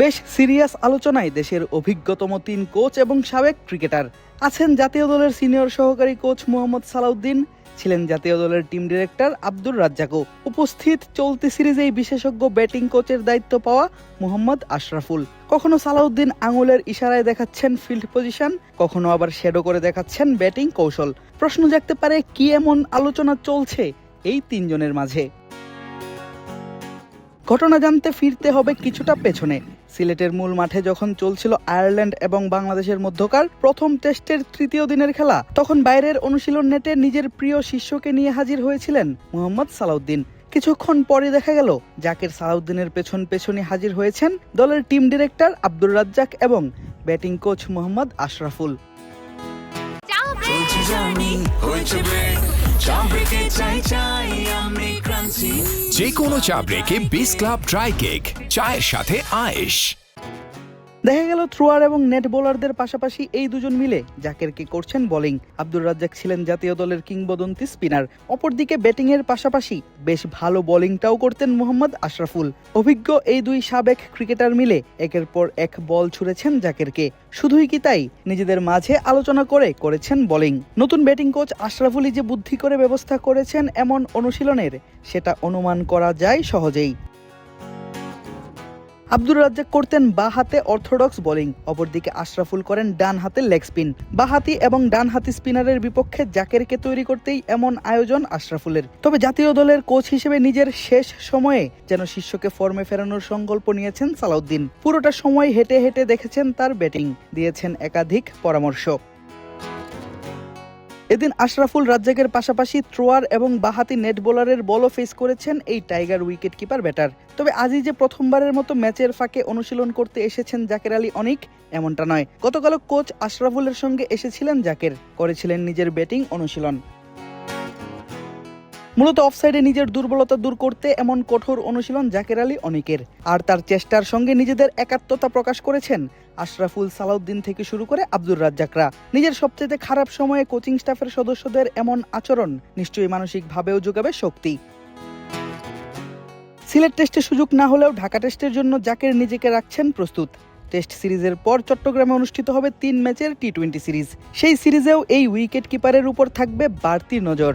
বেশ সিরিয়াস আলোচনায় দেশের অভিজ্ঞতম তিন কোচ এবং সাবেক ক্রিকেটার আছেন জাতীয় দলের সিনিয়র সহকারী কোচ মোহাম্মদ সালাউদ্দিন, ছিলেন জাতীয় দলের টিম ডিরেক্টর আব্দুর রাজ্জাকও। উপস্থিত চলতি সিরিজেই বিশেষজ্ঞ ব্যাটিং কোচের দায়িত্ব পাওয়া মোহাম্মদ আশরাফুল। কখনো সালাউদ্দিন আঙুলের ইশারায় দেখাচ্ছেন ফিল্ড পজিশন, কখনো আবার শেডো করে দেখাচ্ছেন ব্যাটিং কৌশল। প্রশ্ন জাগতে পারে, কি এমন আলোচনা চলছে এই তিনজনের মাঝে? ঘটনা জানতে ফিরতে হবে কিছুটা পেছনে। সিলেটের মূল মাঠে যখন চলছিল আয়ারল্যান্ড এবং বাংলাদেশের মধ্যকার প্রথম টেস্টের তৃতীয় দিনের খেলা, তখন বাইরের অনুশীলন নেটে নিজের প্রিয় শিষ্যকে নিয়ে হাজির হয়েছিলেন মোহাম্মদ সালাউদ্দিন। কিছুক্ষণ পরে দেখা গেল, জাকের সালাউদ্দিনের পেছন পেছনে হাজির হয়েছেন দলের টিম ডিরেক্টর আব্দুর রাজ্জাক এবং ব্যাটিং কোচ মোহাম্মদ আশরাফুল। চাই যে কোনো চা ব্রেকে বিস ক্লাব ড্রাই কেক চায়ের সাথে আয়েশ। দেখা গেল থ্রোয়ার এবং নেট বোলারদের পাশাপাশি এই দুজন মিলে জাকেরকে করছেন বোলিং। আব্দুর রাজ্জাক ছিলেন জাতীয় দলের কিংবদন্তি স্পিনার। অপরদিকে ব্যাটিং এর পাশাপাশি বেশ ভালো বোলিংটাও করতেন মোহাম্মদ আশরাফুল। অভিজ্ঞ এই দুই সাবেক ক্রিকেটার মিলে একের পর এক বল ছুড়েছেন জাকেরকে শুধুই কি তাই? নিজেদের মাঝে আলোচনা করে করেছেন বোলিং। নতুন ব্যাটিং কোচ আশরাফুলি যে বুদ্ধি করে ব্যবস্থা করেছেন এমন অনুশীলনের, সেটা অনুমান করা যায় সহজেই। আব্দুর রাজ্জাক করতেন বা হাতে অর্থোডক্স বোলিং, অপরদিকে আশরাফুল করেন ডান হাতে লেগ স্পিন। বাহাতি এবং ডান হাতি স্পিনারের বিপক্ষে জাকেরকে তৈরি করতেই এমন আয়োজন আশরাফুলের। তবে জাতীয় দলের কোচ হিসেবে নিজের শেষ সময়ে যেন শিষ্যকে ফর্মে ফেরানোর সংকল্প নিয়েছেন সালাউদ্দিন। পুরোটা সময় হেঁটে হেঁটে দেখেছেন তার ব্যাটিং, দিয়েছেন একাধিক পরামর্শ। এদিন আশরাফুল রাজ্জাকের পাশাপাশি থ্রোয়ার এবং বাহাতি নেট বোলারের বলও ফেস করেছেন এই টাইগার উইকেট কিপার ব্যাটার। তবে আজই যে প্রথমবারের মতো ম্যাচের ফাঁকে অনুশীলন করতে এসেছেন জাকের আলী, অনেক এমনটা নয়। গতকাল কোচ আশরাফুলের সঙ্গে এসেছিলেন জাকের, করেছিলেন নিজের ব্যাটিং অনুশীলন। মূলত অফসাইডে নিজের দুর্বলতা দূর করতে এমন কঠোর অনুশীলন জাকের আলী অনেকের। আর তার চেষ্টার সঙ্গে নিজেদের একাত্মতা প্রকাশ করেছেন আশরাফুল সালাউদ্দিন থেকে শুরু করে আব্দুর রাজ্জাকরা। নিজের সবচেয়ে খারাপ সময়ে কোচিং স্টাফের সদস্যদের এমন আচরণ নিশ্চয়ই মানসিকভাবেও যোগাবে শক্তি। সিলেট টেস্টে সুযোগ না হলেও ঢাকা টেস্টের জন্য জাকের নিজেকে রাখছেন প্রস্তুত। টেস্ট সিরিজের পর চট্টগ্রামে অনুষ্ঠিত হবে তিন ম্যাচের টি টোয়েন্টি সিরিজ সেই সিরিজেও এই উইকেট কিপারের উপর থাকবে বাড়তি নজর।